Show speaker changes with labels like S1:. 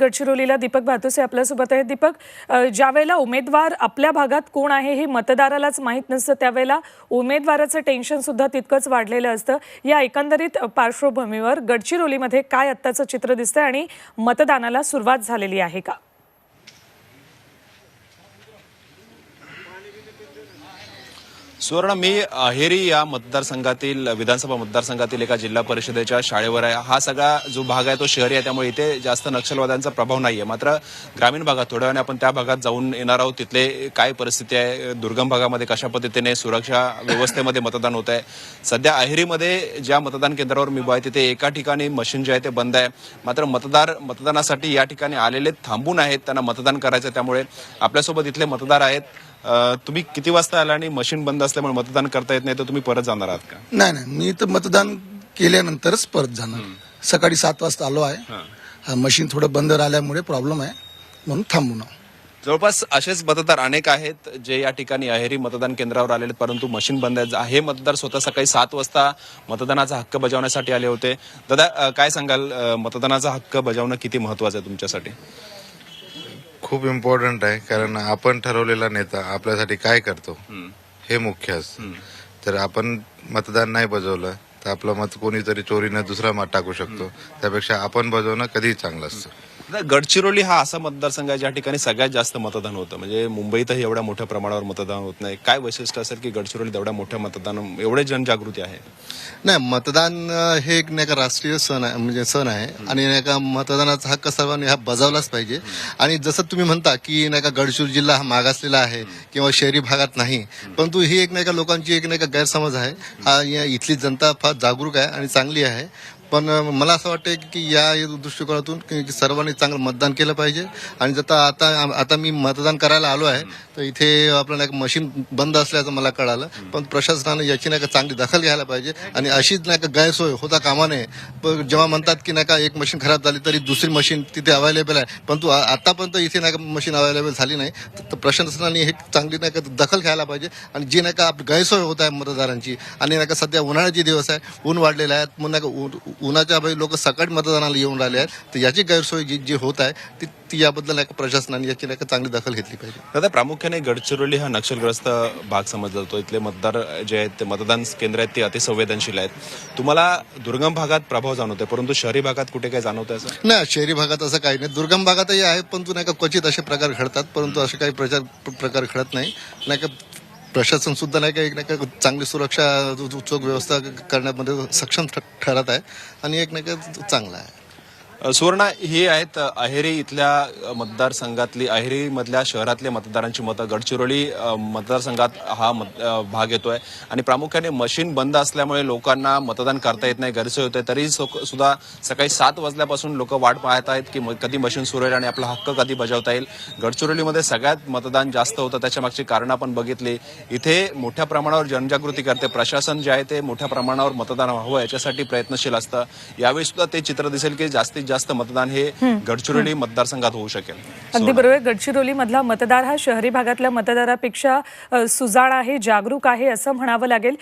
S1: गडचिरोलीला दीपक भातुसे आपल्यासोबत आहेत. दीपक ज्यावेळेला ज्या वेळेला उमेदवार आपल्या भागात कोण आहे हे मतदारालाच माहीत नसतं त्यावेळेला उमेदवाराचं टेन्शन सुद्धा तितकंच वाढलेलं असतं. या एकंदरीत पार्श्वभूमीवर गडचिरोलीमध्ये काय आत्ताचं चित्र दिसतंय आणि मतदानाला सुरुवात झालेली आहे का?
S2: सुवर्ण मी अहेरी या मतदारसंघातील विधानसभा मतदारसंघातील एका जिल्हा परिषदेच्या शाळेवर आहे. हा सगळा जो भाग आहे तो शहरी आहे. त्यामुळे इथे जास्त नक्षलवाद्यांचा प्रभाव नाही आहे मात्र ग्रामीण भागात थोड्या वेळाने आपण त्या भागात जाऊन येणार आहोत. तिथले काय परिस्थिती आहे दुर्गम भागामध्ये कशा पद्धतीने सुरक्षा व्यवस्थेमध्ये मतदान होत आहे. सध्या अहेरीमध्ये ज्या मतदान केंद्रावर मी उभा आहे तिथे एका ठिकाणी मशीन जे आहे ते बंद आहे. मात्र मतदार मतदानासाठी या ठिकाणी आलेले थांबून आहेत. त्यांना मतदान करायचं त्यामुळे आपल्यासोबत इथले मतदार आहेत. तुम्ही किती वाजता आला आणि मशीन बंद असल्यामुळे मतदान करता येत नाही तर तुम्ही परत जाणार आहात का?
S3: नाही नाही. मी तर मतदान केल्यानंतरच परत जाणार. सकाळी सात वाजता आलो आहे. हा, मशीन थोडं बंद राहिल्यामुळे प्रॉब्लेम आहे. म्हणून थांबून.
S2: जवळपास असेच मतदार अनेक आहेत जे या ठिकाणी अहेरी मतदान केंद्रावर आलेले परंतु मशीन बंद आहे हे मतदार स्वतः सकाळी सात वाजता मतदानाचा हक्क बजावण्यासाठी आले होते. दादा काय सांगाल? मतदानाचा हक्क बजावणं किती महत्वाचं आहे तुमच्यासाठी?
S4: खूप इम्पॉर्टंट आहे कारण आपण ठरवलेला नेता आपल्यासाठी काय करतो हे मुख्य असतं. तर आपण मतदान नाही बजवलं तर आपलं मत कोणीतरी चोरीनं दुसरा मत टाकू शकतो. त्यापेक्षा आपण बजवणं कधीही चांगलं असतं.
S2: आता गडचिरोली हा असा मतदारसंघ आहे ज्या ठिकाणी सगळ्यात जास्त मतदान होतं. म्हणजे मुंबईतही एवढ्या मोठ्या प्रमाणावर मतदान होत नाही. काय वैशिष्ट्य असेल की गडचिरोलीत एवढ्या मोठ्या मतदान एवढे जनजागृती आहे?
S5: नाही मतदान हे एक नाही का राष्ट्रीय सण आहे म्हणजे सण आहे. आणि नाही का मतदानाचा हक्क सर्वांनी हा बजावलाच पाहिजे. आणि जसं तुम्ही म्हणता की नाही का गडचिरोली जिल्हा हा मागासलेला आहे किंवा शहरी भागात नाही. परंतु ही एक नाही का लोकांची एक नाही का गैरसमज आहे. हा या इथली जनता फार जागरूक आहे आणि चांगली आहे. पण मला असं वाटतं की या दृष्टिकोनातून की की सर्वांनी चांगलं मतदान केलं पाहिजे. आणि जता आता आता मी मतदान करायला आलो आहे तर इथे आपल्याला नाही मशीन बंद असल्याचं मला कळालं. पण प्रशासनाने याची नाही का चांगली दखल घ्यायला पाहिजे. आणि अशीच नाही का गैरसोय होता कामा नये. पण जेव्हा म्हणतात की नाही का एक मशीन खराब झाली तरी दुसरी मशीन तिथे अवेलेबल आहे. परंतु आतापर्यंत इथे नाही का मशीन अवेलेबल झाली नाही. तर प्रशासनाने हे चांगली नाही का दखल घ्यायला पाहिजे. आणि जी नाही का गैरसोय होत आहे मतदारांची आणि नाही का सध्या उन्हाळ्याचे दिवस आहे ऊन वाढलेले आहेत मग नाही का ऊन- उन्हाच्या बाई लोक सकाळी मतदानाला येऊन राहिले आहेत. तर याची गैरसोय जी जी होत आहे ती ती याबद्दल नाही का प्रशासनाने याची नाही का चांगली दखल घेतली पाहिजे.
S2: दादा प्रामुख्याने गडचिरोली हा नक्षलग्रस्त भाग समजला जातो इथले मतदार जे आहेत ते मतदान केंद्र आहेत ते अतिसंवेदनशील आहेत. तुम्हाला दुर्गम भागात प्रभाव जाणवतोय परंतु शहरी भागात कुठे काय जाणवतंय असं?
S5: नाही शहरी भागात असं काही नाही. दुर्गम भागातही आहे परंतु नाही का क्वचित असे प्रकार घडतात परंतु असे काही प्रचार प्रकार घडत नाही. नाही का प्रशासन सुद्धा नाही का एक नाही का चांगली सुरक्षा चोख व्यवस्था करण्यामध्ये सक्षम ठ- ठरत आहे आणि एक नाही का चांगला आहे.
S2: सुवर्णा ही आहेत अहेरी इथल्या मतदारसंघातली अहेरी मधल्या शहरातले मतदारांची मतं. गडचिरोली मतदारसंघात हा मत- भाग येतोय. आणि प्रामुख्याने मशीन बंद असल्यामुळे लोकांना मतदान करता येत नाही गैरसोय होते. तरी सो- सुद्धा सकाळी सात वाजल्यापासून लोक वाट पाहत आहेत की म- कधी मशीन सुरू होईल आणि आपला हक्क कधी बजावता येईल. गडचिरोलीमध्ये सगळ्यात मतदान जास्त होतं त्याच्या मागची कारणं आपण बघितली. इथे मोठ्या प्रमाणावर जनजागृती करते प्रशासन जे आहे ते मोठ्या प्रमाणावर मतदान व्हावं याच्यासाठी प्रयत्नशील असतं. यावेळी सुद्धा ते चित्र दिसेल की जास्तीत जास्त मतदान हे गडचिरोली मतदारसंघात होऊ शकेल.
S1: अगदी बरोबर. गडचिरोली मधला मतदार हा शहरी भागातल्या मतदारापेक्षा सुजाण आहे जागरूक आहे असं म्हणावं लागेल.